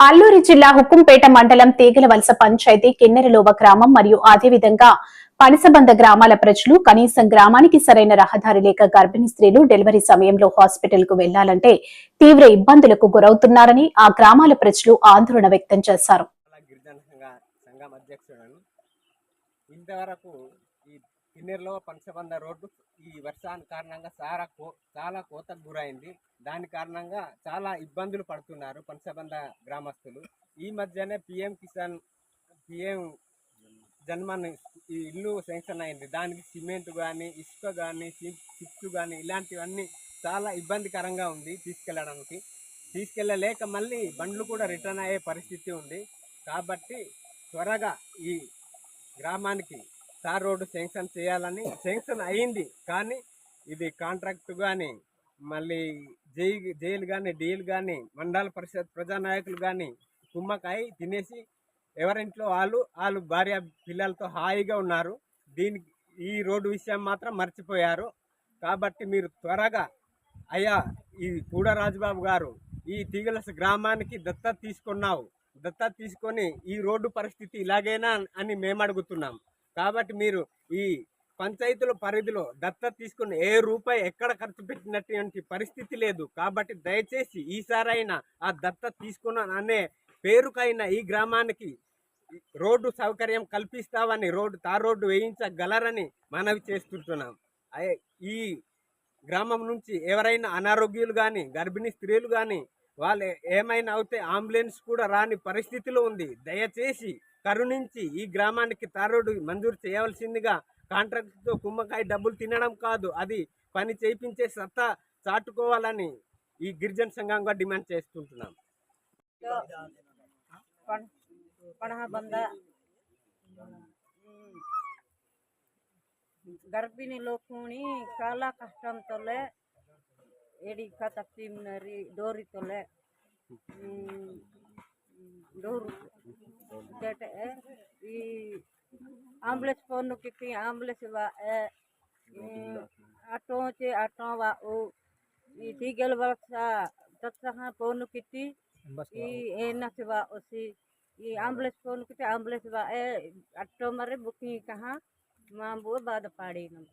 అల్లూరి జిల్లా హుక్కుంపేట మండలం తీగల వలస పంచాయతీ కిన్నెరలోవ గ్రామం మరియు అదేవిధంగా పనిసబంద గ్రామాల ప్రజలు కనీసం గ్రామానికి సరైన రహదారి లేక గర్భిణీ స్త్రీలు డెలివరీ సమయంలో హాస్పిటల్కు వెళ్ళాలంటే తీవ్ర ఇబ్బందులకు గురవుతున్నారని ఆ గ్రామాల ప్రజలు ఆందోళన వ్యక్తం చేశారు. ఇంతవరకు ఈ కిన్నెరలో పంచబంద రోడ్డు ఈ వర్షాన్ని కారణంగా చాలా కో చాలా కోతకు గురైంది. దాని కారణంగా చాలా ఇబ్బందులు పడుతున్నారు పంచబంద గ్రామస్తులు. ఈ మధ్యనే పిఎం కిసాన్ పిఎం జన్మన్ ఈ ఇల్లు శాంక్షన్ అయింది. దానికి సిమెంట్ కానీ ఇసుక కానీ చిప్స్ కానీ ఇలాంటివన్నీ చాలా ఇబ్బందికరంగా ఉంది తీసుకెళ్ళడానికి తీసుకెళ్ళలేక మళ్ళీ బండ్లు కూడా రిటర్న్ అయ్యే పరిస్థితి ఉంది. కాబట్టి త్వరగా ఈ గ్రామానికి తార్ రోడ్డు శాంక్షన్ చేయాలని శాంక్షన్ అయింది. కానీ ఇది కాంట్రాక్ట్ కానీ మళ్ళీ జై జైలు కానీ డీలు కానీ మండల పరిషత్ ప్రజానాయకులు కానీ కుమ్మకాయ తినేసి ఎవరింట్లో వాళ్ళు వాళ్ళు భార్య పిల్లలతో హాయిగా ఉన్నారు. దీనికి ఈ రోడ్డు విషయం మాత్రం మర్చిపోయారు. కాబట్టి మీరు త్వరగా అయ్యా ఈ కూడా రాజుబాబు గారు ఈ తీగలస గ్రామానికి దత్తత తీసుకున్నావు. దత్తత తీసుకొని ఈ రోడ్డు పరిస్థితి ఇలాగేనా అని మేము అడుగుతున్నాం కాబట్టి మీరు ఈ పంచాయతీల పరిధిలో దత్తత తీసుకుని ఏ రూపాయి ఎక్కడ ఖర్చు పెట్టినటువంటి పరిస్థితి లేదు. కాబట్టి దయచేసి ఈసారైనా ఆ దత్తత తీసుకున్న అనే పేరుకైన ఈ గ్రామానికి రోడ్డు సౌకర్యం కల్పిస్తామని రోడ్డు తార్ రోడ్డు వేయించగలరని మనవి చేస్తుంటున్నాం. ఈ గ్రామం నుంచి ఎవరైనా అనారోగ్యులు కానీ గర్భిణీ స్త్రీలు కానీ వాళ్ళు ఏమైనా అవుతే అంబులెన్స్ కూడా రాని పరిస్థితిలో ఉంది. దయచేసి కరుణించి ఈ గ్రామానికి తార్ మంజూరు చేయవలసిందిగా కాంట్రాక్ట్తో కుమ్మకాయ డబ్బులు తినడం కాదు అది పని చేయించే సత్తా చాటుకోవాలని ఈ గిరిజన సంఘంగా డిమాండ్ చేస్తుంటున్నాం. పణ- పణహబంద గర్భిణీ లోకుని చాలా Jadi kata tim dari Dori tole. Hmm, Dor tete eh i ambulans phone kiti ambulans va eh auto चे आटो वा ओ इति गल वर्षा तत्सहा फ़ोन किति ई एना से वा ओसी ई एंबुलेंस फ़ोन किति एंबुलेंस वा ए आटो मरे बुकिंग कहा माँ बो बाद पाड़ी न